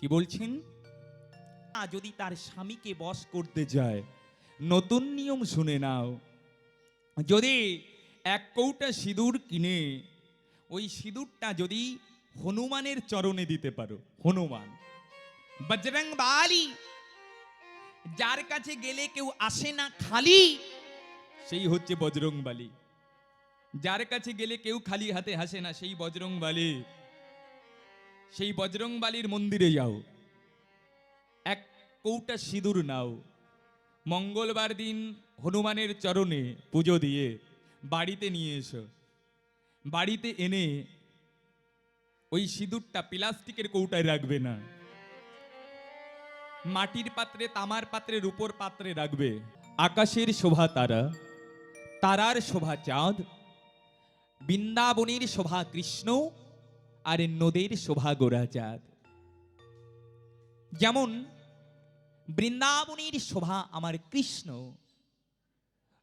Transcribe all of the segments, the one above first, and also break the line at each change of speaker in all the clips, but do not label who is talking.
কি বলছেন? যদি তার স্বামীকে বশ করতে যায়, নতুন নিয়ম শুনে নাও। যদি এক কৌটা সিঁদুর কিনে, ওই সিঁদুরটা যদি হনুমানের চরণে দিতে পারো, হনুমান। বজরং বালি, যার কাছে গেলে কেউ আসে না খালি, সেই হচ্ছে বজরং বালি। যার কাছে গেলে কেউ খালি হাতে হাসে না, সেই বজরং বালি। সেই বজরং বালির মন্দিরে যাও। এক কৌটা সিঁদুর নাও। মঙ্গলবার দিন হনুমানের চরণে পুজো দিয়ে বাড়িতে নিয়ে এসো। বাড়িতে এনে ওই সিঁদুরটা প্লাস্টিকের কৌটায় রাখবে না। মাটির পাত্রে, তামার পাত্রে রূপোর পাত্রে রাখবে। আকাশের শোভা তারা, তারার শোভা চাঁদ, বৃন্দাবনের শোভা কৃষ্ণ আর নদীর শোভা গোরা চাঁদ যেমন বৃন্দাবনের শোভা আমার কৃষ্ণ,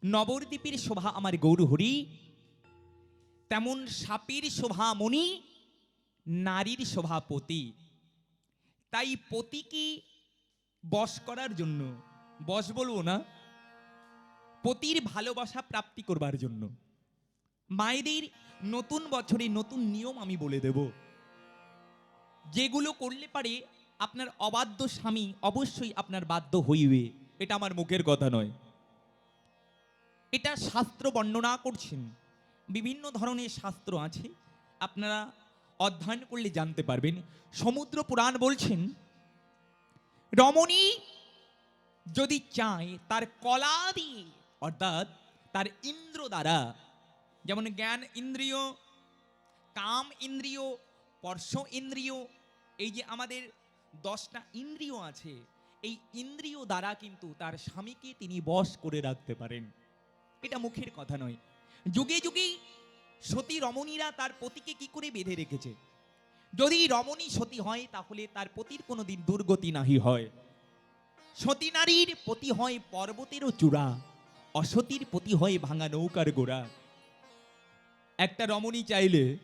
নবদ্বীপের শোভা আমার গৌরহরি, তেমন সাপের শোভা মণি, নারীর শোভা পতি। তাই পতিকে বশ করার জন্য, বশ বলব না, পতির ভালোবাসা প্রাপ্তি করবার জন্য। মায়েদের নতুন বছরে নতুন নিয়ম আমি বলে দেব। যেগুলো করলে পারে আপনার অবাধ্য স্বামী অবশ্যই আপনার বাধ্য হইবে। এটা আমার মুখের কথা নয়। এটা শাস্ত্র বর্ণনা করছেন। বিভিন্ন ধরনের শাস্ত্র আছে। আপনারা অধ্যয়ন করলে জানতে পারবেন। সমুদ্র পুরাণ বলছেন, রমণী যদি চায় তার কলা দিয়ে, অর্থাৎ তার ইন্দ্র দ্বারা যেমন জ্ঞান ইন্দ্রিয়, কাম ইন্দ্রিয়, স্পর্শ ইন্দ্রিয়, এই যে আমাদের দশটা ইন্দ্রিয় আছে, এই ইন্দ্রিয় দ্বারা কিন্তু তার স্বামীকে তিনি বশ করে রাখতে পারেন। এটা মুখের কথা নয়। যুগে যুগে সতী রমণীরা তার পতিকে কি করে বেঁধে রেখেছে? যদি রমণী সতী হয়, তাহলে তার পতির কোনোদিন দুর্গতি নাহি হয়। সতী নারীর পতি হয় পর্বতেরও চূড়া, অসতীর পতি হয় ভাঙা নৌকার গোড়া। একটা রমণী চাইলে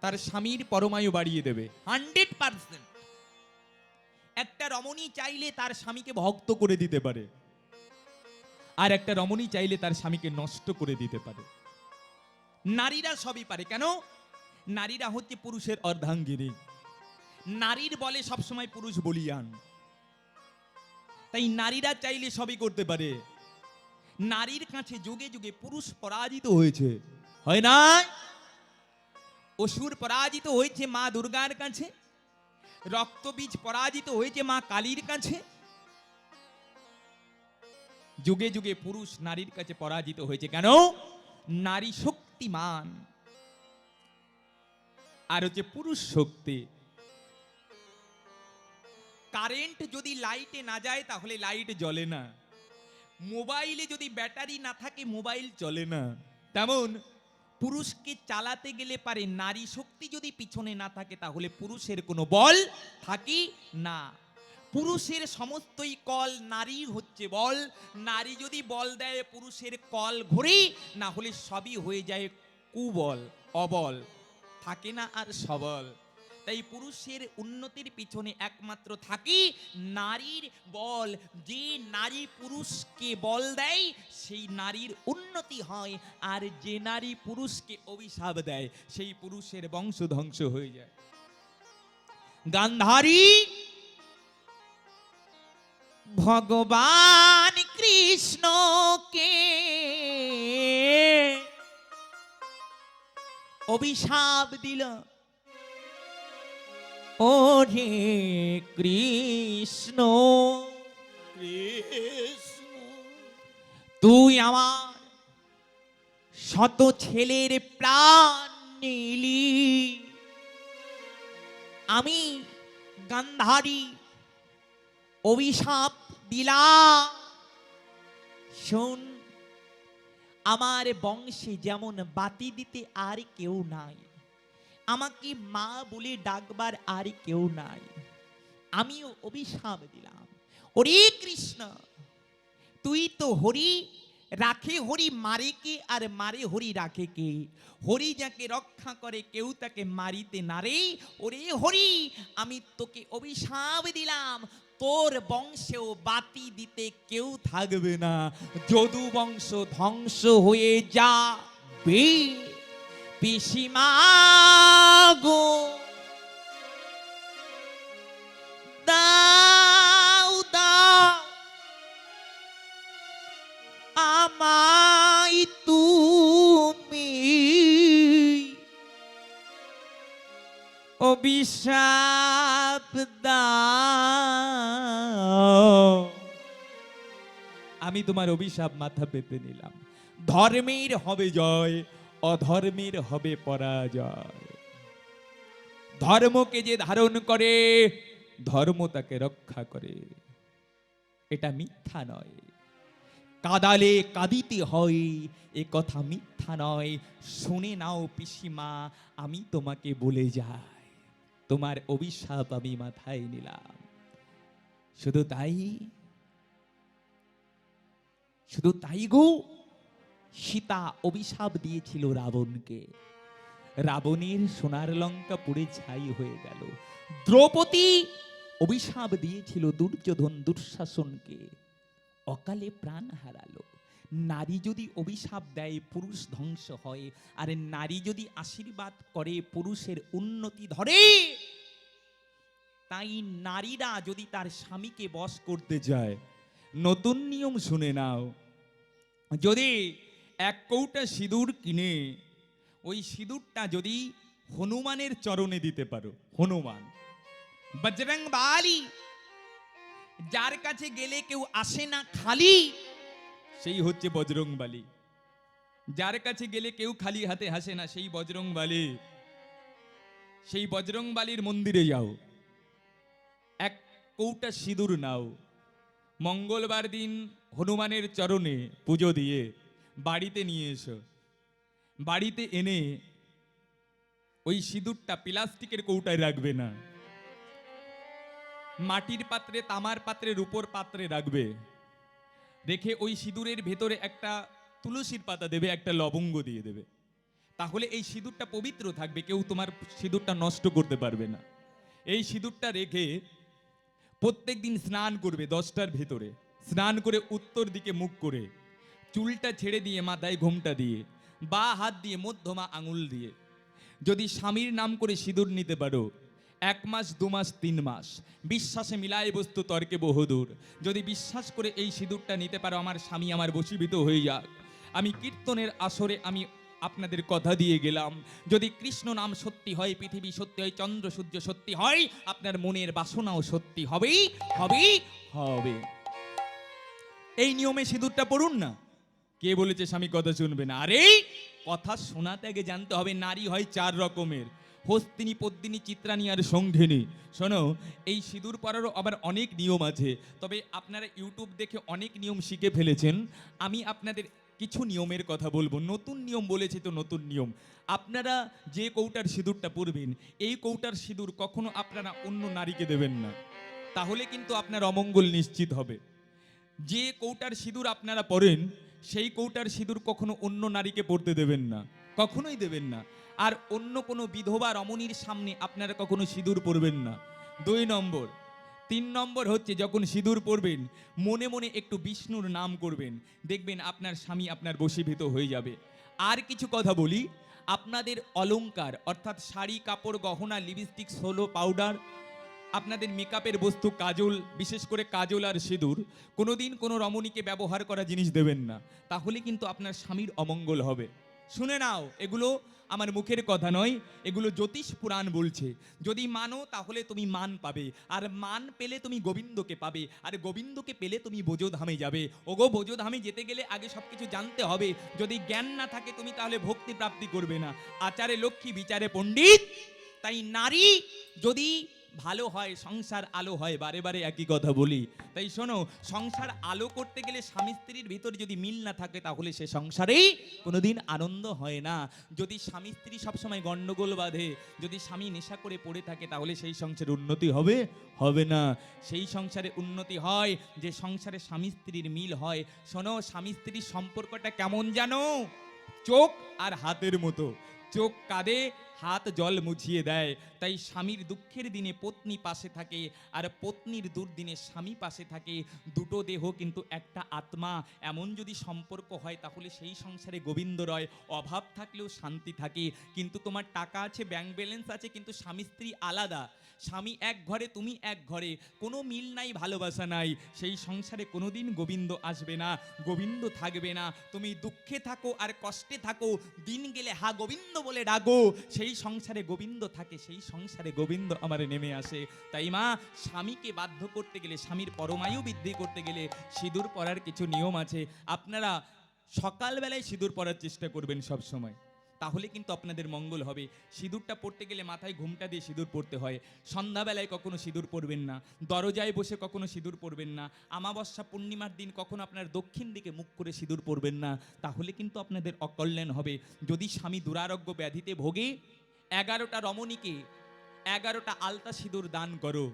তার স্বামীর পরমায়ু বাড়িয়ে দেবে। Hundred percent. একটা রমণী চাইলে তার স্বামীকে ভক্ত করে দিতে পারে। আর একটা রমণী চাইলে তার স্বামীকে নষ্ট করে দিতে পারে। নারীরা সবই পারে। কেন? নারীরা হচ্ছে পুরুষের অর্ধাঙ্গিনী। নারীর বলে সবসময় পুরুষ বলিয়ান। তাই নারীরা চাইলে সবই করতে পারে। নারীর কাছে যুগে যুগে পুরুষ পরাজিত হয়েছে। হয় না অসুর পরাজিত হয়েছে মা দুর্গার কাছে। রক্তবীজ পরাজিত হয়েছে মা কালীর কাছে। যুগে যুগে পুরুষ নারীর কাছে পরাজিত হয়েছে কেন? নারী শক্তিমান। আর হচ্ছে পুরুষ শক্তি। কারেন্ট যদি লাইটে না যায় তাহলে লাইট জ্বলে না। মোবাইলে যদি ব্যাটারি না থাকে মোবাইল চলে না। তেমন পুরুষকে চালাতে গেলে পারে নারী শক্তি যদি পিছনে না থাকে, তাহলে পুরুষের কোনো বল থাকে না। পুরুষের সমস্তই কল নারী হচ্ছে বল। নারী যদি বল দেয়, পুরুষের কল ঘুরে, না হলে সবই হয়ে যায় কুবল, অবল। থাকে না আর সবল। তাই পুরুষের উন্নতির পিছনে একমাত্র থাকি নারীর বল। যে নারী পুরুষকে বল দেয়, সেই নারীর উন্নতি হয়। আর যে নারী পুরুষকে অভিশাপ দেয়, সেই পুরুষের বংশ ধ্বংস হয়ে যায়। গান্ধারী, ভগবান কৃষ্ণকে অভিশাপ দিল। ও রে কৃষ্ণ।
কৃষ্ণ
তুই আমার শত ছেলের প্রাণ নিলি। আমি গান্ধারী অভিশাপ দিলা শোন, আমার বংশে যেমন বাতি দিতে আর কেউ নাই। আমাকে মা বলে ডাকবার আর কেউ নাই। আমিও অভিশাপ দিলাম। ওরে কৃষ্ণ, তুই তো হরি, রাখে হরি মারে কে আর মারে হরি রাখে কে? হরি যাকে রক্ষা করে কেউ তাকে মারিতে নারে ওরে হরি, আমি তোকে অভিশাপ দিলাম। তোর বংশেও বাতি দিতে কেউ থাকবে না। যদু বংশ ধ্বংস হয়ে যাবে। পিসিমা গো, দাও দাও, আমায় তুমি অভিশাপ দাও। আমি তোমার অভিশাপ মাথা পেতে নিলাম। ধর্মের হবে জয় অধর্মের হবে পরাজয়। ধর্মকে যে ধারণ করে, ধর্ম তাকে রক্ষা করে। এটা মিথ্যা নয়। কাদালে কাঁদিতে হয়, এ কথা মিথ্যা নয়। শুনে নাও পিসিমা, আমি তোমাকে বলে যাই। তোমার অভিশাপ আমি মাথায় নিলাম। শুধু তাই শুধু তাই গো। সীতা অভিশাপ দিয়েছিল রাবণকে। রাবণের সোনার লঙ্কা পুড়ে ছাই হয়ে গেল। দ্রৌপদী অভিশাপ দিয়েছিল দুর্যোধন দুঃশাসনকে। অকালে প্রাণ হারালো। নারী যদি অভিশাপ দেয়, পুরুষ ধ্বংস হয়। আর নারী যদি আশীর্বাদ করে, পুরুষের উন্নতি ধরে। তাই নারীরা যদি তার স্বামীকে বশ করতে চায়, নতুন নিয়ম শুনে নাও। যদি এক কৌটা সিঁদুর কিনে, ওই সিঁদুরটা যদি হনুমানের চরণে দিতে পারো, হনুমান। বজরং বালি, যার কাছে গেলে কেউ আসে না খালি, সেই হচ্ছে বজরং বালি। যার কাছে গেলে কেউ খালি হাতে হাসে না, সেই বজরং বালি। সেই বজরং বালির মন্দিরে যাও, এক কৌটা সিঁদুর নাও। মঙ্গলবার দিন হনুমানের চরণে পুজো দিয়ে বাড়িতে নিয়ে এসো। বাড়িতে এনে ওই সিঁদুরটা প্লাস্টিকের কৌটায় রাখবে না। মাটির পাত্রে, তামার পাত্রে, রূপোর পাত্রে রাখবে। রেখে ওই সিঁদুরের ভেতরে একটা তুলসীর পাতা দেবে, একটা লবঙ্গ দিয়ে দেবে। তাহলে এই সিঁদুরটা পবিত্র থাকবে, কেউ তোমার সিঁদুরটা নষ্ট করতে পারবে না। এই সিঁদুরটা রেখে প্রত্যেক দিন স্নান করবে দশটার ভেতরে। স্নান করে উত্তর দিকে মুখ করে চুলটা ছেড়ে দিয়ে, মাথায় ঘোমটা দিয়ে, বা হাত দিয়ে, মধ্যমা আঙুল দিয়ে। যদি স্বামীর নাম করে সিঁদুর নিতে পারো, এক মাস, দু মাস, তিন মাস, বিশ্বাসে মিলায় বস্তু তর্কে বহুদূর। যদি বিশ্বাস করে এই সিঁদুরটা নিতে পারো, আমার স্বামী আমার বশীভূত হয়ে যাক। আমি কীর্তনের আসরে আমি আপনাদের কথা দিয়ে গেলাম। যদি কৃষ্ণ নাম সত্যি হয়, পৃথিবী সত্যি হয়, চন্দ্র, সূর্য সত্যি হয়, আপনার মনের বাসনাও সত্যি হবেই হবেই, হবে। এই নিয়মে সিঁদুরটা পড়ুন না। কে বলেছে স্বামী কথা শুনবে না? আরে, কথা শোনাতে আগে জানতে হবে নারী হয় চার রকমের। হস্তিনী, পদ্মিনী, চিত্রানী আর সঙ্ঘিনী শোনো, এই সিঁদুর পরারও আবার অনেক নিয়ম আছে। তবে আপনারা ইউটিউব দেখে অনেক নিয়ম শিখে ফেলেছেন। আমি আপনাদের কিছু নিয়মের কথা বলব। নতুন নিয়ম বলেছি তো নতুন নিয়ম। আপনারা যে কৌটার সিঁদুরটা পরবেন, এই কৌটার সিঁদুর কখনো আপনারা অন্য নারীকে দেবেন না। তাহলে কিন্তু আপনার অমঙ্গল নিশ্চিত হবে। যে কৌটার সিঁদুর আপনারা পরেন সেই কৌটার সিঁদুর কখনো অন্য নারীকে পরতে দেবেন না, কখনোই দেবেন না। আর অন্য কোনো বিধবা রমণীর সামনে আপনারা কখনো সিঁদুর পরবেন না। দুই নম্বর, তিন নম্বর হচ্ছে যখন সিঁদুর পরবেন, মনে মনে একটু বিষ্ণুর নাম করবেন। দেখবেন আপনার স্বামী আপনার বশীভূত হয়ে যাবে। আর কিছু কথা বলি, আপনাদের অলংকার, অর্থাৎ শাড়ি, কাপড়, গহনা লিপস্টিক সোলো পাউডার আপনাদের মেকআপের বস্তু কাজল, বিশেষ করে কাজল আর সিঁদুর, কোনোদিন কোনো রমণীকে ব্যবহার করা জিনিস দেবেন না। তাহলে কিন্তু আপনার স্বামীর অমঙ্গল হবে। শুনে নাও, এগুলো আমার মুখের কথা নয়, এগুলো জ্যোতিষ পুরাণ বলছে। যদি মানো, তাহলে তুমি মান পাবে। আর মান পেলে তুমি গোবিন্দকে পাবে। আর গোবিন্দকে পেলে তুমি বোজোধামে যাবে। ওগো বোজোধামে যেতে গেলে আগে সব কিছু জানতে হবে। যদি জ্ঞান না থাকে, তুমি তাহলে ভক্তি প্রাপ্তি করবে না। আচারে লক্ষ্মী, বিচারে পণ্ডিত। তাই নারী যদি ভালো হয়, সংসার আলো হয়, বারে বারে একই কথা বলি। তাই শোনো, সংসার আলো করতে গেলে স্বামী স্ত্রীর ভিতর যদি মিল না থাকে, তাহলে সে সংসারেই কোনোদিন আনন্দ হয় না। যদি স্বামী স্ত্রী সবসময় গন্ডগোল বাঁধে, যদি স্বামী নেশা করে পড়ে থাকে, তাহলে সেই সংসারে উন্নতি হবে হবে না। সেই সংসারে উন্নতি হয়, যে সংসারে স্বামী স্ত্রীর মিল হয়। শোনো, স্বামী স্ত্রীর সম্পর্কটা কেমন জানো? চোখ আর হাতের মতো। চোখ কাঁদে হাত জল মুছিয়ে দেয়। তাই স্বামীর দুঃখের দিনে পত্নী পাশে থাকে আর পত্নীর দুর্দিনে স্বামী পাশে থাকে। দুটো দেহ কিন্তু একটা আত্মা। এমন যদি সম্পর্ক হয় তাহলে সেই সংসারে গোবিন্দ রয়। অভাব থাকলেও শান্তি থাকে। কিন্তু তোমার টাকা আছে ব্যাংক ব্যালেন্স আছে, কিন্তু স্বামী স্ত্রী আলাদা। স্বামী এক ঘরে, তুমি এক ঘরে। কোনো মিল নাই, ভালোবাসা নাই। সেই সংসারে কোনোদিন গোবিন্দ আসবে না, গোবিন্দ থাকবে না। তুমি দুঃখে থাকো আর কষ্টে থাকো। দিন গেলে, হা গোবিন্দ বলে ডাকো। সেই সংসারে গোবিন্দ থাকে, সেই সংসারে গোবিন্দ আমার নেমে আসে। তাই মা, স্বামীকে বাধ্য করতে গেলে, স্বামীর পরমায়ু বৃদ্ধি করতে গেলে সিঁদুর পরার কিছু নিয়ম আছে। আপনারা সকালবেলায় সিঁদুর পরার চেষ্টা করবেন সব সময় তাহলে কিন্তু আপনাদের মঙ্গল হবে। সিঁদুরটা পড়তে গেলে মাথায় ঘুমটা দিয়ে সিঁদুর পড়তে হয়। সন্ধ্যাবেলায় কখনো সিঁদুর পরবেন না। দরজায় বসে কখনো সিঁদুর পরবেন না। আমাবস্যা পূর্ণিমার দিন কখনো আপনার দক্ষিণ দিকে মুখ করে সিঁদুর পরবেন না। তাহলে কিন্তু আপনাদের অকল্যাণ হবে। যদি স্বামী দুরারোগ্য ব্যাধিতে ভোগে এগারোটা রমণীকে এগারোটা আলতা সিঁদুর দান করো।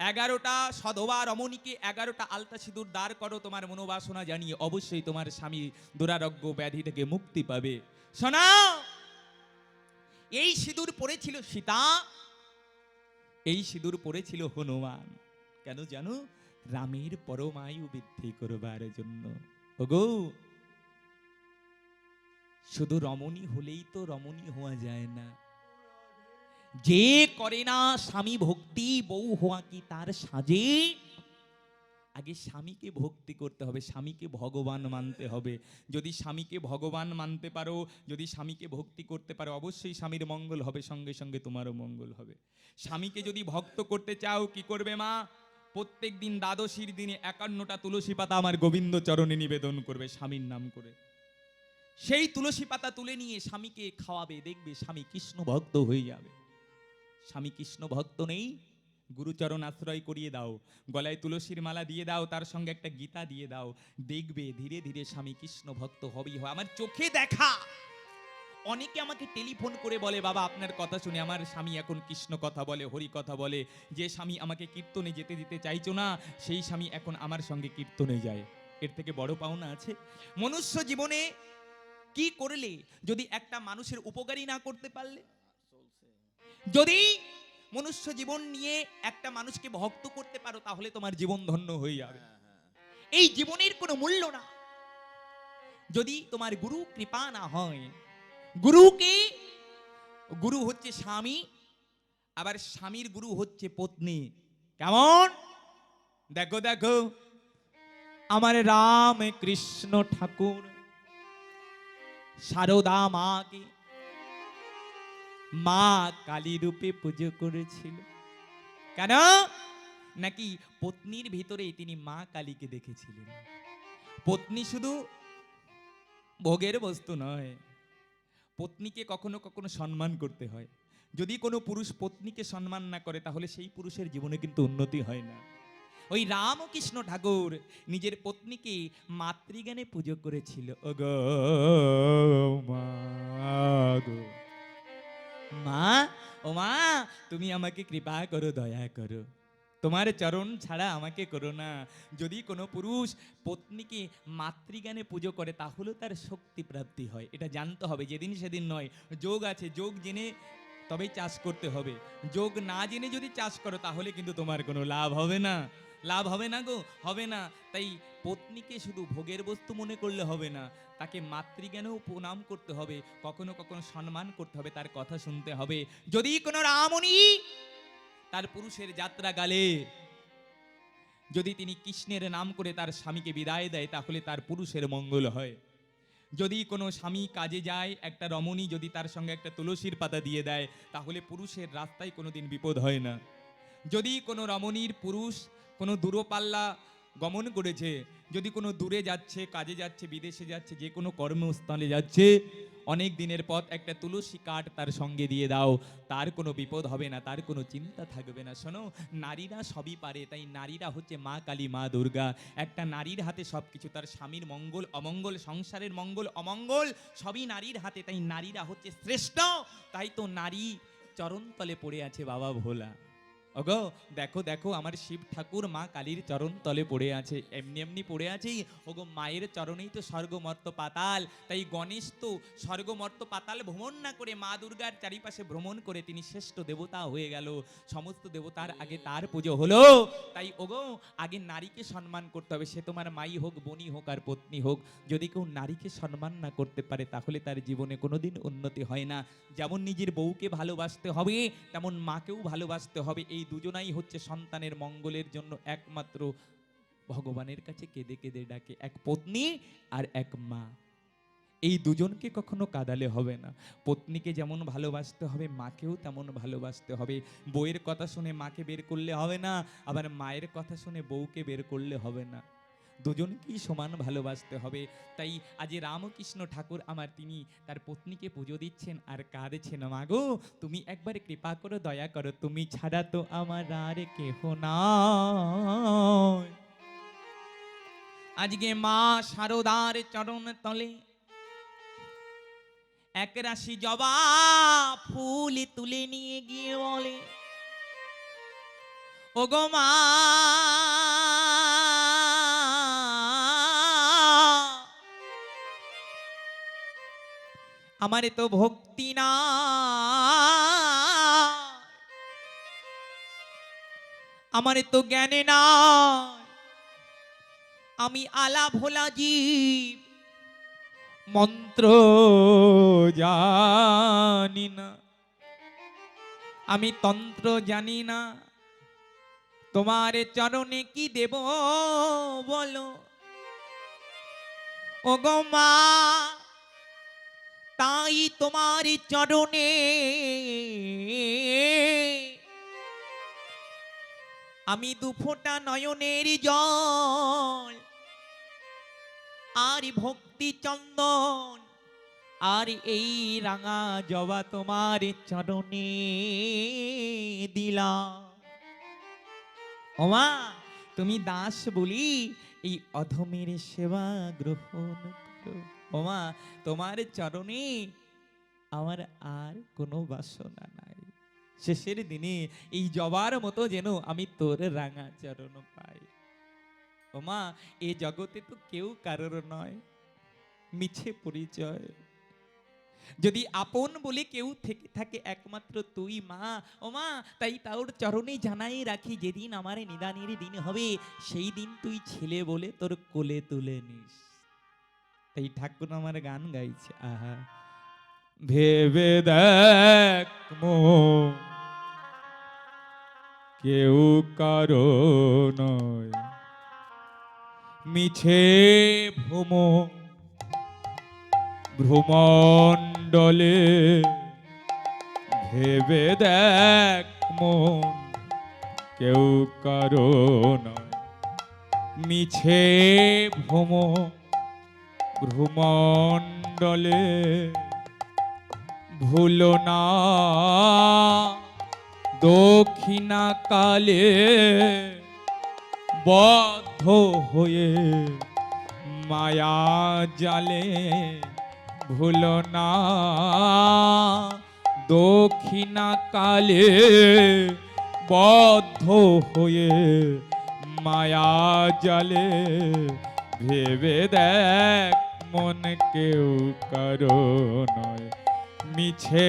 এগারোটা সধবা রমণীকে এগারোটা আলতা সিঁদুর দাঁড় করো, তোমার মনোবাসনা জানিয়ে অবশ্যই তোমার স্বামী দুরারোগ্য ব্যাধি থেকে মুক্তি পাবে। শোনা, এই সিঁদুর পড়েছিল সীতা, এই সিঁদুর পড়েছিল হনুমান। কেন জানো? রামের পরমায়ু বৃদ্ধি করবার জন্য। ওগো শুধু রমণী হলেই তো রমণী হওয়া যায় না। যে করে না স্বামী ভক্তি, বউ হওয়া কি তার সাজে? আগে স্বামীকে ভক্তি করতে হবে, স্বামীকে ভগবান মানতে হবে। যদি স্বামীকে ভগবান মানতে পারো, যদি স্বামীকে ভক্তি করতে পারো, অবশ্যই স্বামীর মঙ্গল হবে, সঙ্গে সঙ্গে তোমারও মঙ্গল হবে। স্বামীকে যদি ভক্ত করতে চাও, কি করবে মা? প্রত্যেক দিন দ্বাদশীর দিনে একান্নটা তুলসী পাতা আমার গোবিন্দ চরণে নিবেদন করবে স্বামীর নাম করে। সেই তুলসী পাতা তুলে নিয়ে স্বামীকে খাওয়াবে, দেখবে স্বামী কৃষ্ণ ভক্ত হয়ে যাবে। স্বামী কৃষ্ণ ভক্ত নেই, গুরুচরণ আশ্রয় করিয়ে দাও, গলায় তুলসীর মালা দিয়ে দাও, তার সঙ্গে একটা গীতা দিয়ে দাও, দেখবে ধীরে ধীরে স্বামী কৃষ্ণ ভক্ত হবেই হয় আমার চোখে দেখা। অনেকে আমাকে টেলিফোন করে বলে, বাবা, আপনার কথা শুনে আমার স্বামী এখন কৃষ্ণ কথা বলে, হরি কথা বলে। যে স্বামী আমাকে কীর্তনে যেতে দিতে চাইছো না, সেই স্বামী এখন আমার সঙ্গে কীর্তনে যায়। এর থেকে বড় পাওনা আছে। মনুষ্য জীবনে কি করলে যদি একটা মানুষের উপকারী না করতে পারলে? যদি মনুষ্য জীবন নিয়ে একটা মানুষকে ভক্ত করতে পারো তাহলে তোমার জীবন ধন্য হয়ে যাবে। এই জীবনের কোনো মূল্য না। যদি তোমার গুরু কৃপা না হয় গুরুকে গুরু হচ্ছে স্বামী আবার স্বামীর গুরু হচ্ছে পত্নী। কেমন? দেখো দেখো। আমার রাম কৃষ্ণ ঠাকুর। সারদা মাকে মা কালী রূপে পুজো করেছিল। কেন? নাকি পত্নীর ভিতরে তিনি মা কালীকে দেখেছিলেন। পত্নী শুধু ভোগের বস্তু নয়, পত্নীকে কখনো কখনো সম্মান করতে হয়। যদি কোনো পুরুষ পত্নীকে সম্মান না করে, তাহলে সেই পুরুষের জীবনে কিন্তু উন্নতি হয় না। ওই রামকৃষ্ণ ঠাকুর নিজের পত্নীকে মাতৃজ্ঞানে পুজো করেছিল। ও গো মা গো। মা, ও মা, তুমি আমাকে কৃপা করো, দয়া করো। তোমার চরণ ছাড়া আমাকে করো না। যদি কোনো পুরুষ পত্নীকে মাতৃজ্ঞানে পুজো করে তাহলেও তার শক্তি প্রাপ্তি হয়। এটা জানতে হবে, যেদিন সেদিন নয়। যোগ আছে, যোগ জেনে তবেই চাষ করতে হবে। যোগ না জেনে যদি চাষ করো, তাহলে কিন্তু তোমার কোনো লাভ হবে না। লাভ হবে না গো, হবে না। তাই পত্নীকে শুধু ভোগের বস্তু মনে করলে হবে না, তাকে মাতৃজ্ঞানেও প্রণাম করতে হবে, কখনো কখনো সম্মান করতে হবে, তার কথা শুনতে হবে। যদি কোনো রামণি তার পুরুষের যাত্রা গালে, যদি তিনি কৃষ্ণের নাম করে তার স্বামীকে বিদায় দেয়, তাহলে তার পুরুষের মঙ্গল হয়। যদি কোনো স্বামী কাজে যায়, একটা রমণী যদি তার সঙ্গে একটা তুলসীর পাতা দিয়ে দেয়, তাহলে পুরুষের রাস্তায় কোনোদিন বিপদ হয় না। যদি কোনো রমণীর পুরুষ কোনো দূরপাল্লা গমন করেছে, যদি কোনো দূরে যাচ্ছে, কাজে যাচ্ছে, বিদেশে যাচ্ছে, যে কোনো কর্মস্থলে যাচ্ছে, অনেক দিনের পথ একটা তুলসী কাঠ তার সঙ্গে দিয়ে দাও, তার কোনো বিপদ হবে না, তার কোনো চিন্তা থাকবে না। শোনো, নারীরা সবই পারে, তাই নারীরা হচ্ছে মা কালী, মা দুর্গা। একটা নারীর হাতে সব কিছু তার স্বামীর মঙ্গল, অমঙ্গল, সংসারের মঙ্গল, অমঙ্গল, সবই নারীর হাতে, তাই নারীরা হচ্ছে শ্রেষ্ঠ, তাই তো নারী চরণতলে পড়ে আছে বাবা ভোলা। ওগো, দেখো দেখো, আমার শিব ঠাকুর মা কালীর চরণ তলে পড়ে আছে। এমনি এমনি পড়ে আছেই। ওগো, মায়ের চরণেই তো স্বর্গমর্ত পাতাল। তাই গণেশ তো স্বর্গমর্ত পাতাল ভ্রমণ না করে মা দুর্গার চারিপাশে ভ্রমণ করে তিনি শ্রেষ্ঠ দেবতা হয়ে গেল। সমস্ত দেবতার আগে তার পুজো হলো। তাই ওগো, আগে নারীকে সম্মান করতে হবে। সে তোমার মাই হোক বনি হোক, আর পত্নী হোক। যদি কেউ নারীকে সম্মান না করতে পারে, তাহলে তার জীবনে কোনোদিন উন্নতি হয় না। যেমন নিজের বউকে ভালোবাসতে হবে, তেমন মাকেও ভালোবাসতে হবে। এই দুজনাই হচ্ছে সন্তানের মঙ্গলের জন্য একমাত্র ভগবানের কাছে কেঁদে কেঁদে ডাকে, এক পত্নী আর এক মা। এই দুজনকে কখনো কাদালে হবে না। পত্নীকে যেমন ভালোবাসতে হবে, মাকেও তেমন ভালোবাসতে হবে। বউয়ের কথা শুনে মাকে বের করলে হবে না, আবার মায়ের কথা শুনে বউকে বের করলে হবে না। দুজনকেই সমান ভালোবাসতে হবে। তাই আজ রামকৃষ্ণ ঠাকুর আমার তিনি, তার পত্নীকে পুজো দিচ্ছেন আর কাঁদছেন মাগো তুমি একবার কৃপা করো, দয়া করো, তুমি ছাড়া তো আমার আর কেহ নাই আজকে মা শারদার চরণ তলে এক রাশি জবা ফুল তুলে নিয়ে গিয়ে বলে ও গো মা আমারে তো ভক্তি না। আমারে তো জ্ঞানে না। আমি আলা ভোলা জীব, মন্ত্র জানি না। আমি তন্ত্র জানি না। তোমার চরণে কি দেব বলো? ও গো মা তাই তোমার চরণে আমি দুফোঁটা নয়নের জল আর ভক্তি চন্দন আর এই রাঙা জবা তোমার চরণে দিলাম। ওমা, তুমি দাস বলি, এই অধমের সেবা গ্রহণ করো। ওমা, তোমার চরণে আমার আর কোনো বাসনা নাই। শেষের দিনে এই জবার মতো যেন আমি তোর রাঙা চরণ পাই। ওমা, এ জগতে তো কেউ কারোর নয়, মিছে পরিচয়। যদি আপন বলে কেউ থেকে থাকে একমাত্র তুই মা ও মা তাই তাওর চরণে জানাই রাখি যেদিন আমার নিদানের দিন হবে, সেই দিন তুই ছেলে বলে তোর কোলে তুলে নিস। তাই ঠাকুর আমার গান গাইছে আহা। ভেবে দেখ মন, কেউ কারও নয়। মিছে ভ্রমণ ভ্রমণ্ডলে ভেবে দেখ মন কেউ কারও নয়। মিছে ভ্রম ভ্রমণ্ডলে ভুলো না। দক্ষিণা কালে বদ্ধ হয়ে মায়া জালে ভুলো না। দক্ষিণা কালে বদ্ধ হয়ে মায়া জালে ভেবে দেখ মন কেউ কারও নয়। মিছে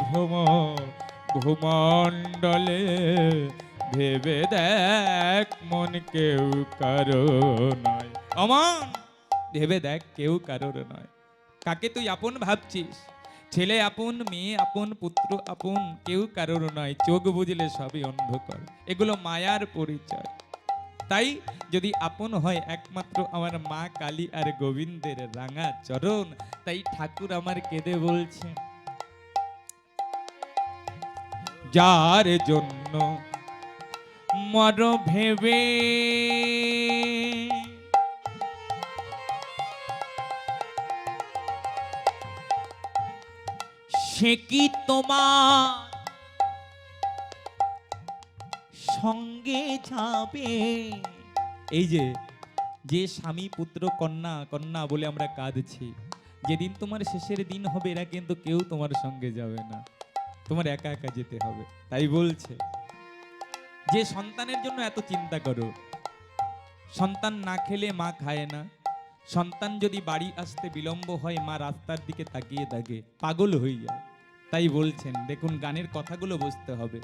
ভ্রম, ভূমণ্ডলে ভেবে দেখ মন কেউ কারও নয়। অমন, ভেবে দেখ কেউ কারোর নয়। কাকে তুই আপন ভাবছিস? ছেলে আপন, মেয়ে আপন, পুত্র আপন, কেউ কারোর নয়। চোখ বুঝলে সবই অন্ধকার। এগুলো মায়ার পরিচয়। তাই যদি আপন হয় একমাত্র আমার মা কালী আর গোবিন্দের রাঙা চরণ, তাই ঠাকুর আমার কেঁদে বলছে, যার জন্য মর ভেবে সে কি তোমার সঙ্গে যাবে এই যে যে স্বামী পুত্র কন্যা কন্যা বলে আমরা কাঁদছি। যেদিন তোমার শেষের দিন হবে, এরা কিন্তু কেউ তোমার সঙ্গে যাবে না। তোমার একা একা যেতে হবে, তাই বলছে। যে সন্তানের জন্য এত চিন্তা করো। সন্তান না খেলে মা খায় না। সন্তান যদি বাড়ি আসতে বিলম্ব হয়, মা রাস্তার দিকে তাকিয়ে থাকে, পাগল হয়ে যায়। তাই বলছেন, দেখুন, গানের কথাগুলো বুঝতে হবে।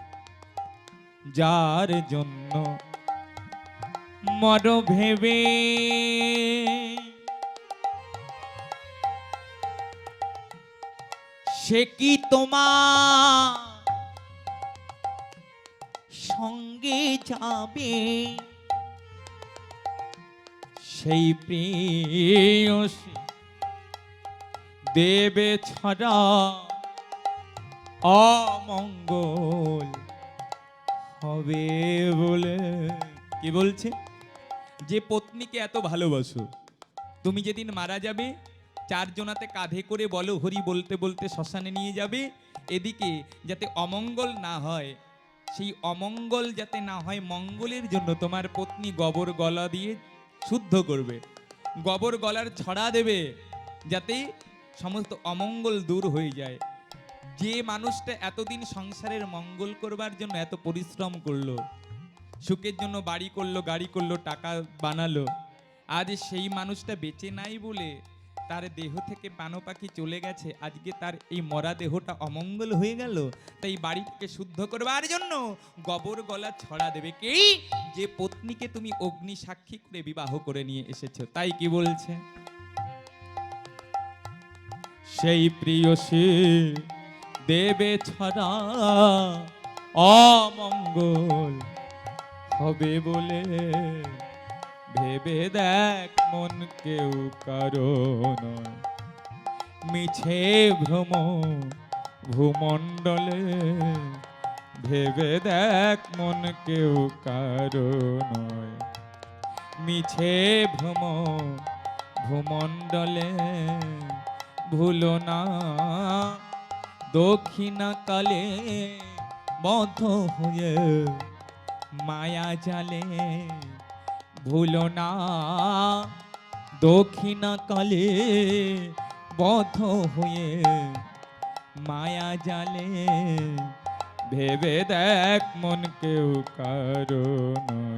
যার জন্য মর ভেবে। সে কি তোমার সঙ্গে যাবে? সেই প্রিয়সী দেবে ছাড়া অমঙ্গল হবে বলে। কি বলছে? যে পত্নীকে এত ভালোবাসো, তুমি যেদিন মারা যাবে, চারজনাতে কাঁধে করে বলো হরি বলতে বলতে শ্মশানে নিয়ে যাবে, এদিকে যাতে অমঙ্গল না হয়, সেই অমঙ্গল যাতে না হয় মঙ্গলের জন্য তোমার পত্নী গোবর গলা দিয়ে শুদ্ধ করবে। গোবর গলার ছড়া দেবে, যাতে সমস্ত অমঙ্গল দূর হয়ে যায়। যে মানুষটা এতদিন সংসারের মঙ্গল করবার জন্য এত পরিশ্রম করল, সুখের জন্য বাড়ি করল, গাড়ি করল, টাকা বানালো, আজ সেই মানুষটা বেঁচে নাই বলে তার দেহ থেকে পানো পাখি চলে গেছে, আজকে তার এই মরা দেহটা অমঙ্গল হয়ে গেল, তাই বাড়িটাকে শুদ্ধ করবার জন্য গবর গলা ছড়া দেবে। কে যে পত্নীকে তুমি অগ্নি সাক্ষী করে বিবাহ করে নিয়ে এসেছ, তাই কি বলছে? সেই প্রিয়সী দেবে ছড়া অমঙ্গল হবে বলে ভেবে দেখ মন কেউ কারও নয়। মিছে ভ্রম ভূমণ্ডলে ভেবে দেখ মন কেউ কারও নয়। মিছে ভ্রম ভূমণ্ডলে ভুলো না দক্ষিণা কালে বদ্ধ হয়ে মায়া জালে, ভুলো না। দক্ষিণা কালে বদ্ধ হয়ে মায়া জালে, ভেবে দেখ মন কেউ কারও নয়।